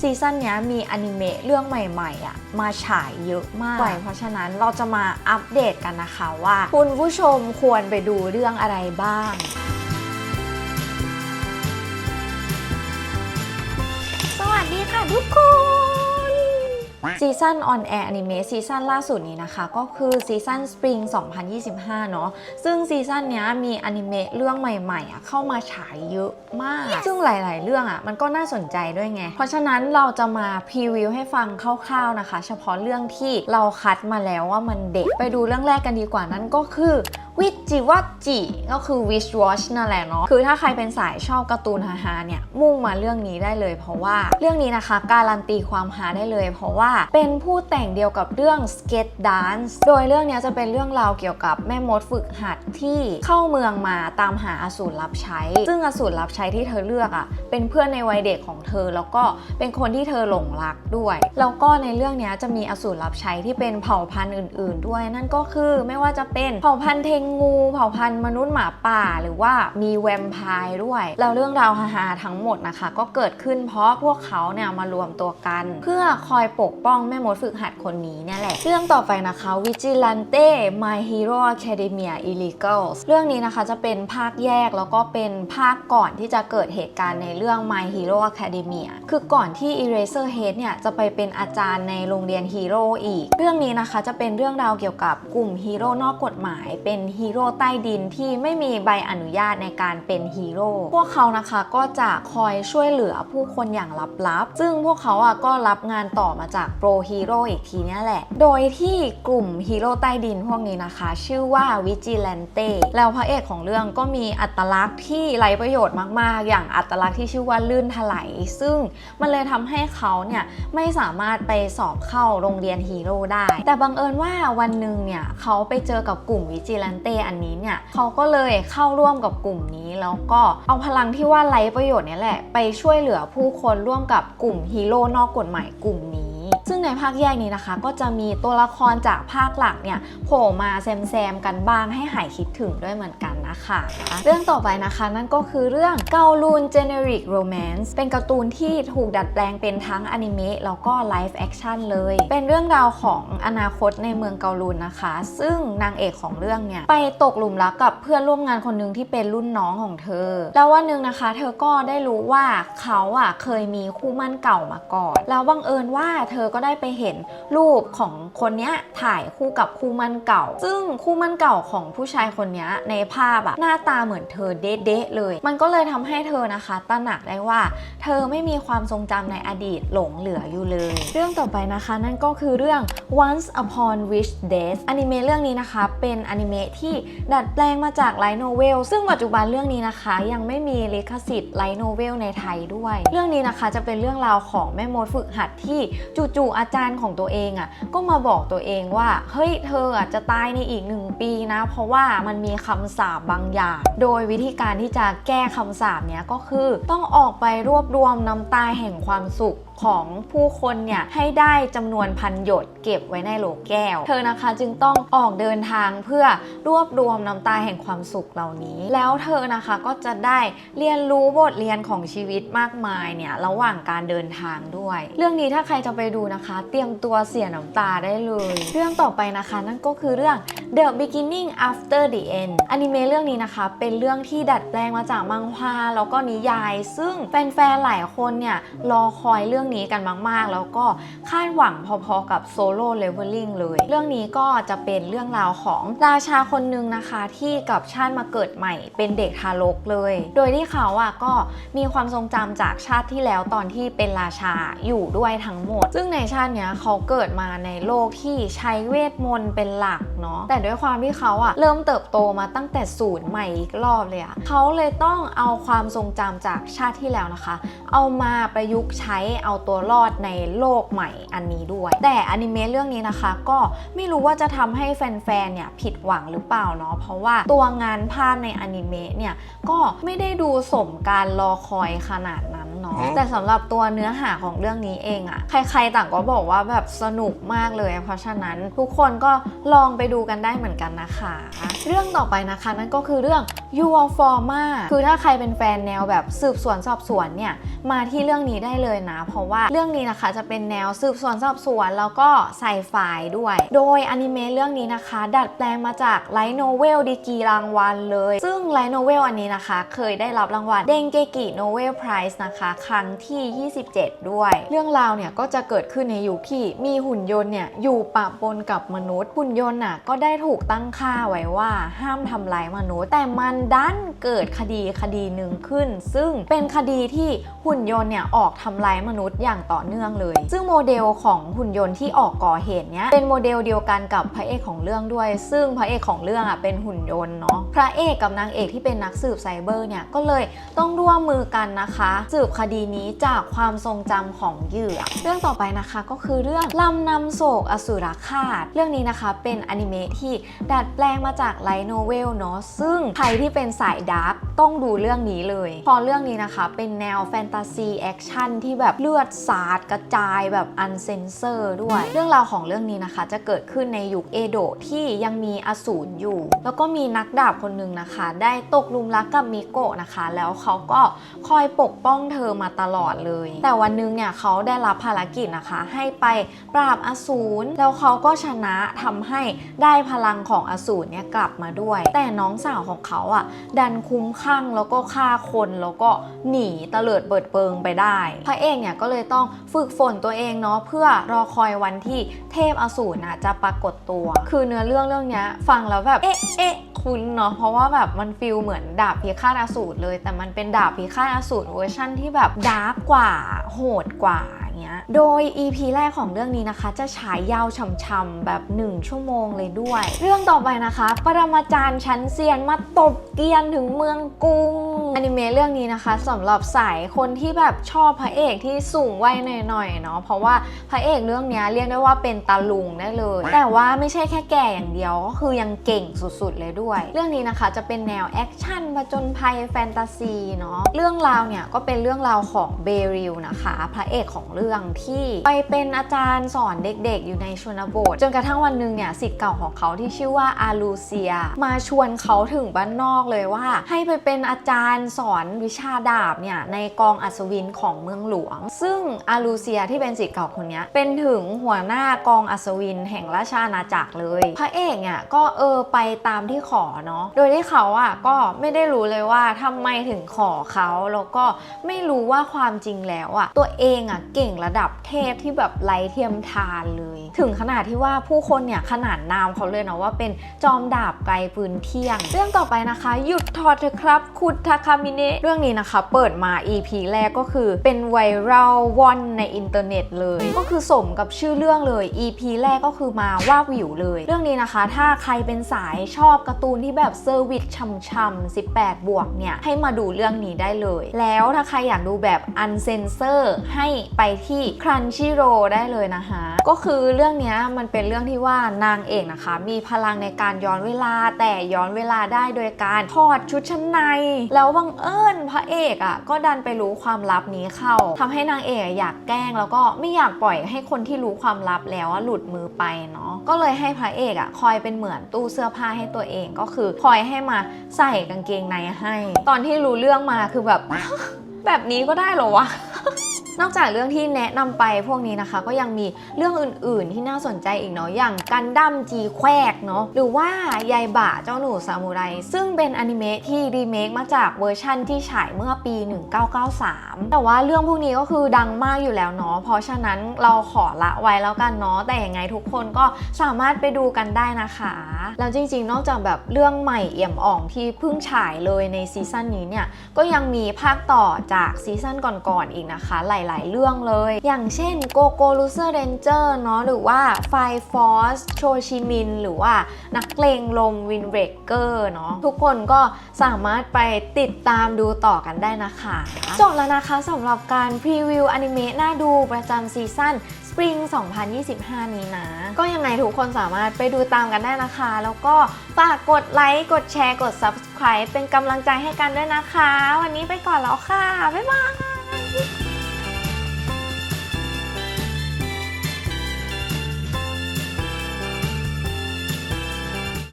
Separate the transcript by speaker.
Speaker 1: ซีซั่นเนี้ยมีอนิเมะเรื่องใหม่ๆอะมาฉายเยอะมาก เพราะฉะนั้นเราจะมาอัปเดตกันนะคะว่า คุณผู้ชมควรไปดูเรื่องอะไรบ้างสวัสดีค่ะทุกคน ซีซั่นออนแอร์อนิเมะซีซั่นล่าสุดนี้นะคะ ก็คือซีซั่น Spring 2025 เนาะซึ่งซีซั่นนี้มีอนิเมะเรื่องใหม่ๆอะเข้ามาฉายเยอะมาก ซึ่งหลาย ๆ เรื่องอะมันก็น่าสนใจด้วยไง เพราะฉะนั้นเราจะมาพรีวิวให้ฟังคร่าวๆนะคะ เฉพาะเรื่องที่เราคัดมาแล้วว่ามันเด็ดไปดูเรื่องแรกกันดีกว่านั่นก็คือวิจิวัจิก็คือ Wish Watch นั่นแหละเนาะคือถ้าใครเป็นสายชอบการ์ตูนฮาๆเนี่ย มุ่งมาเรื่องนี้ได้เลย เพราะว่าเรื่องนี้นะคะการันตีความฮาได้เลย เพราะว่าเป็นผู้แต่งเดียวกับเรื่อง Skate Dance โดยเรื่องนี้จะเป็นเรื่องราวเกี่ยวกับแม่มดฝึกหัดที่เข้าเมืองมาตามหาอสูรรับใช้ ซึ่งอสูรรับใช้ที่เธอเลือกอะ่ะเป็นเพื่อนในวัยเด็กของเธอ แล้วก็เป็นคนที่เธอหลงรักด้วย แล้วก็ในเรื่องนี้จะมีอสูรรับใช้ที่เป็นเผ่าพันธุ์อื่น ๆ ด้วย นั่นก็คือไม่ว่าจะเป็นเผ่าพันธุ์เทงงูเผ่าพันธุ์มนุษย์หมาป่า หรือว่ามีแวมไพร์ด้วยแล้วเรื่องราวฮาๆทั้งหมดนะคะ ก็เกิดขึ้นเพราะพวกเขาเนี่ยมารวมตัวกัน เพื่อคอยปกป้องแม่มดฝึกหัดคนนี้เนี่ยแหละ เรื่องต่อไปนะคะ Vigilante My Hero Academia Illegals เรื่องนี้นะคะจะเป็นภาคแยกแล้วก็เป็นภาคก่อนที่จะเกิดเหตุการณ์ในเรื่อง My Hero Academia คือก่อนที่ Eraserhead เนี่ยจะไปเป็นอาจารย์ในโรงเรียนฮีโร่อีก เรื่องนี้นะคะจะเป็นเรื่องราวเกี่ยวกับกลุ่มฮีโร่นอกกฎหมายเป็นฮีโร่ใต้ดินที่ไม่มีใบอนุญาตในการเป็นฮีโร่พวกเขานะคะก็จะคอยช่วยเหลือผู้คนอย่างลับๆ ซึ่งพวกเขาอะก็รับงานต่อมาจากโปรฮีโร่อีกทีนี่แหละ โดยที่กลุ่มฮีโร่ใต้ดินพวกนี้นะคะ ชื่อว่าวิจิแลนเต้แล้วพระเอกของเรื่องก็มีอัตลักษณ์ที่ไร้ประโยชน์มากๆ อย่างอัตลักษณ์ที่ชื่อว่าลื่นถลายซึ่งมันเลยทำให้เขาเนี่ยไม่สามารถไปสอบเข้าโรงเรียนฮีโร่ได้ แต่บังเอิญว่าวันหนึ่งเนี่ยเขาไปเจอกับกลุ่มวิจิแลนเต้อันนี้เนี่ยเขาก็เลยเข้าร่วมกับกลุ่มนี้แล้วก็เอาพลังที่ว่าไร้ประโยชน์เนี่ยแหละไปช่วยเหลือผู้คนร่วมกับกลุ่มฮีโร่นอกกฎหมายกลุ่มนี้ ซึ่งในภาคแยกนี้นะคะ ก็จะมีตัวละครจากภาคหลักเนี่ยโผล่มาแซมๆกันบ้างให้หายคิดถึงด้วยเหมือนกัน นะคะ เรื่องต่อไปนะคะนั่นก็คือเรื่องเกาลูน Generic Romance เป็นการ์ตูนที่ถูกดัดแปลงเป็นทั้งอนิเมะแล้วก็ไลฟ์แอคชั่นเลย เป็นเรื่องราวของอนาคตในเมืองเกาลูนนะคะ ซึ่งนางเอกของเรื่องเนี่ย ไปตกหลุมรักกับเพื่อนร่วมงานคนหนึ่งที่เป็นรุ่นน้องของเธอ แล้ววันหนึ่งนะคะ เธอก็ได้รู้ว่าเขาอะเคยมีคู่มั่นเก่ามาก่อน แล้วบังเอิญว่าเธอก็ได้ไปเห็นรูปของคนเนี้ยถ่ายคู่กับคู่มั่นเก่า ซึ่งคู่มั่นเก่าของผู้ชายคนนี้ในภาพอะหน้าตาเหมือนเธอเด๊ะๆเลย มันก็เลยทำให้เธอนะคะตระหนักได้ว่า เธอไม่มีความทรงจำในอดีตหลงเหลืออยู่เลย เรื่องต่อไปนะคะนั่นก็คือเรื่อง Once Upon Wish Days อนิเมะเรื่องนี้นะคะ เป็นอนิเมะที่ดัดแปลงมาจากไลท์โนเวลซึ่งปัจจุบันเรื่องนี้นะคะ ยังไม่มีลิขสิทธิ์ไลท์โนเวลในไทยด้วย เรื่องนี้นะคะจะเป็นเรื่องราวของแม่มดฝึกหัดที่จู่ๆอาจารย์ของตัวเองอะ่ะก็มาบอกตัวเองว่า เฮ้ยเธออะจะตายในอีกหนึ่งปีนะ เพราะว่ามันมีคำสาบบางอย่าง โดยวิธีการที่จะแก้คำสาบเนี้ยก็คือต้องออกไปรวบรวมน้ำตาแห่งความสุขของผู้คนเนี่ยให้ได้จำนวนพันหยดเก็บไว้ในโหลแก้ว เธอนะคะจึงต้องออกเดินทางเพื่อรวบรวมน้ำตาแห่งความสุขเหล่านี้ แล้วเธอนะคะก็จะได้เรียนรู้บทเรียนของชีวิตมากมายเนี่ยระหว่างการเดินทางด้วย เรื่องนี้ถ้าใครจะไปดูนะคะ เตรียมตัวเสียน้ำตาได้เลย เรื่องต่อไปนะคะ นั่นก็คือเรื่อง The Beginning After the End อนิเมะเรื่องนี้นะคะ เป็นเรื่องที่ดัดแปลงมาจากมังฮวาแล้วก็นิยาย ซึ่งแฟนๆ หลายคนเนี่ย รอคอยเรื่องนี้กันมาก ๆ แล้วก็คาดหวังพอๆ กับโซโล่เลเวลลิ่งเลย เรื่องนี้ก็จะเป็นเรื่องราวของราชาคนหนึ่งนะคะที่กับชาติมาเกิดใหม่เป็นเด็กทารกเลย โดยที่เขาอะก็มีความทรงจำจากชาติที่แล้วตอนที่เป็นราชาอยู่ด้วยทั้งหมด ซึ่งในชาติเนี้ยเขาเกิดมาในโลกที่ใช้เวทมนต์เป็นหลักเนาะแต่ด้วยความที่เขาอะเริ่มเติบโตมาตั้งแต่ศูนย์ใหม่อีกรอบเลยอะเขาเลยต้องเอาความทรงจำจากชาติที่แล้วนะคะ เอามาประยุกต์ใช้เอาตัวรอดในโลกใหม่อันนี้ด้วย แต่อนิเมะเรื่องนี้นะคะ ก็ไม่รู้ว่าจะทำให้แฟนๆ เนี่ยผิดหวังหรือเปล่าเนาะ เพราะว่าตัวงานภาพในอนิเมะเนี่ยก็ไม่ได้ดูสมการรอคอยขนาดนั้น แต่สำหรับตัวเนื้อหาของเรื่องนี้เองอะใครๆต่างก็บอกว่าแบบสนุกมากเลย เพราะฉะนั้นทุกคนก็ลองไปดูกันได้เหมือนกันนะคะ เรื่องต่อไปนะคะนั่นก็คือเรื่อง Your Forma คือถ้าใครเป็นแฟนแนวแบบสืบสวนสอบสวนเนี่ยมาที่เรื่องนี้ได้เลยนะ เพราะว่าเรื่องนี้นะคะจะเป็นแนวสืบสวนสอบสวนแล้วก็ไซไฟด้วย โดยอนิเมะเรื่องนี้นะคะ ดัดแปลงมาจากไลโนเวลดีกรีรางวัลเลย ซึ่งไลโนเวลอันนี้นะคะ เคยได้รับรางวัลเดงเกกิโนเวลไพรส์นะคะครั้งที่ 27 ด้วย เรื่องราวเนี่ยก็จะเกิดขึ้นในยุคที่มีหุ่นยนต์เนี่ยอยู่ปะปนกับมนุษย์ หุ่นยนต์น่ะก็ได้ถูกตั้งค่าไว้ว่าห้ามทำร้ายมนุษย์ แต่มันดันเกิดคดีคดีหนึ่งขึ้น ซึ่งเป็นคดีที่หุ่นยนต์เนี่ยออกทำร้ายมนุษย์อย่างต่อเนื่องเลย ซึ่งโมเดลของหุ่นยนต์ที่ออกก่อเหตุเนี้ยเป็นโมเดลเดียวกันกับพระเอกของเรื่องด้วย ซึ่งพระเอกของเรื่องอะเป็นหุ่นยนต์เนาะพระเอกกับนางเอกที่เป็นนักสืบไซเบอร์เนี่ยก็เลยต้องร่วมมือกันนะคะ สืบคดีนี้จากความทรงจำของเหยื่อ เรื่องต่อไปนะคะก็คือเรื่องลำนำโศกอสุรคาต เรื่องนี้นะคะเป็นอนิเมะที่ดัดแปลงมาจากไลโนเวลเนาะซึ่งใครที่เป็นสายดาร์กต้องดูเรื่องนี้เลย พอเรื่องนี้นะคะเป็นแนวแฟนตาซีแอคชั่นที่แบบเลือดสาดกระจายแบบอันเซนเซอร์ด้วย เรื่องราวของเรื่องนี้นะคะ จะเกิดขึ้นในยุคเอโดะที่ยังมีอสูรอยู่ แล้วก็มีนักดาบคนหนึ่งนะคะ ได้ตกหลุมรักกับมิโกะนะคะ แล้วเขาก็คอยปกป้องเธอมาตลอดเลย แต่วันนึงเนี่ยเขาได้รับภารกิจนะคะ ให้ไปปราบอสูรแล้วเขาก็ชนะทำให้ได้พลังของอสูรเนี่ยกลับมาด้วย แต่น้องสาวของเขาอะดันคุ้มข้างแล้วก็ฆ่าคนแล้วก็หนีเตลิดเปิดเปิงไปได้ พระเอกเนี่ยก็เลยต้องฝึกฝนตัวเองเนาะเพื่อรอคอยวันที่เทพอสูรน่ะจะปรากฏตัว คือเนื้อเรื่องเรื่องนี้ฟังแล้วแบบเอ๊ะเอ๊ะคุ้นเนาะเพราะว่าแบบมันฟิลเหมือนดาบพิฆาตอสูรเลย แต่มันเป็นดาบพิฆาตอสูรเวอร์ชั่นที่แบบดาร์กกว่า โหดกว่าเงี้ย โดย EP แรกของเรื่องนี้นะคะ จะฉายยาวช่ำๆแบบ 1 ชั่วโมงเลยด้วย เรื่องต่อไปนะคะ ปรมาจารย์ชั้นเซียนมาตบเกียนถึงเมืองกรุงอนิเมะเรื่องนี้นะคะสำหรับสายคนที่แบบชอบพระเอกที่สูงวัยหน่อยๆเนาะเพราะว่าพระเอกเรื่องนี้เรียกได้ว่าเป็นตาลุงได้เลย แต่ว่าไม่ใช่แค่แก่อย่างเดียวก็คือยังเก่งสุดๆเลยด้วย เรื่องนี้นะคะจะเป็นแนวแอคชั่นผจญภัยแฟนตาซีเนาะเรื่องราวเนี่ยก็เป็นเรื่องราวของเบริลนะคะ พระเอกของเรื่องเอืองที่ไปเป็นอาจารย์สอนเด็กๆ อยู่ในชนบท จนกระทั่งวันหนึ่งเนี่ยสิทธิ์เก่าของเขาที่ชื่อว่าอาลูเซีย มาชวนเขาถึงบ้านนอกเลยว่า ให้ไปเป็นอาจารย์สอนวิชาดาบเนี่ยในกองอัศวินของเมืองหลวง ซึ่งอาลูเซียที่เป็นสิทธิ์เก่าคนนี้เป็นถึงหัวหน้ากองอัศวินแห่งราชอาณาจักรเลย พระเอกเนี่ยก็เออไปตามที่ขอเนาะโดยที่เขาอะก็ไม่ได้รู้เลยว่าทำไมถึงขอเขาแล้วก็ไม่รู้ว่าความจริงแล้วอะตัวเองอะเก่งระดับเทพที่แบบไร้เทียมทานเลย ถึงขนาดที่ว่าผู้คนเนี่ยขนานนามเขาเลยนะว่าเป็นจอมดาบไกลปืนเที่ยง เรื่องต่อไปนะคะ หยุดถอดเถอะครับ คุณทาคามิเนะเรื่องนี้นะคะ เปิดมา EP แรกก็คือเป็นไวรัลวอนในอินเทอร์เน็ตเลย ก็คือสมกับชื่อเรื่องเลย EP แรกก็คือมาว่าวิวเลย เรื่องนี้นะคะ ถ้าใครเป็นสายชอบการ์ตูนที่แบบเซอร์วิสช่ำๆ18 บวกเนี่ยให้มาดูเรื่องนี้ได้เลย แล้วถ้าใครอยากดูแบบอันเซนเซอร์ให้ไปที่ Crunchyroll ได้เลยนะคะ ก็คือเรื่องนี้มันเป็นเรื่องที่ว่านางเอกนะคะ มีพลังในการย้อนเวลาแต่ย้อนเวลาได้โดยการถอดชุดชั้นใน แล้วบังเอิญพระเอกอะก็ดันไปรู้ความลับนี้เข้าทำให้นางเอกอยากแกล้ง แล้วก็ไม่อยากปล่อยให้คนที่รู้ความลับแล้วหลุดมือไปเนาะก็เลยให้พระเอกอะคอยเป็นเหมือนตู้เสื้อผ้าให้ตัวเองก็คือคอยให้มาใส่กางเกงในให้ ตอนที่รู้เรื่องมาคือแบบ แบบนี้ก็ได้เหรอวะ นอกจากเรื่องที่แนะนำไปพวกนี้นะคะ ก็ยังมีเรื่องอื่น ๆ ที่น่าสนใจอีกเนาะอย่างกันดั้มจีแควกเนาะหรือว่ายายบ่าเจ้าหนูซามูไรซึ่งเป็นอนิเมะที่รีเมคมาจากเวอร์ชั่นที่ฉายเมื่อปี 1993 แต่ว่าเรื่องพวกนี้ก็คือดังมากอยู่แล้วเนาะเพราะฉะนั้นเราขอละไว้แล้วกันเนาะแต่ยังไงทุกคนก็สามารถไปดูกันได้นะคะแล้วจริง ๆ นอกจากแบบเรื่องใหม่เอี่ยมอ่องที่เพิ่งฉายเลยในซีซั่นนี้เนี่ยก็ยังมีภาคต่อจากซีซั่นก่อนๆอีกนะคะหลายๆ เรื่องเลย อย่างเช่น Go Go Loser Ranger เนาะหรือว่า Fire Force โชชิมินหรือว่านักเลงลม Wind Breaker เนาะทุกคนก็สามารถไปติดตามดูต่อกันได้นะคะจบแล้วนะคะสำหรับการพรีวิวอนิเมะน่าดูประจำซีซั่น Spring 2025 นี้นะ ก็ยังไงทุกคนสามารถไปดูตามกันได้นะคะ แล้วก็ฝากกดไลค์ กดแชร์ กด Subscribe เป็นกำลังใจให้กันด้วยนะคะ วันนี้ไปก่อนแล้วค่ะ บ๊ายบาย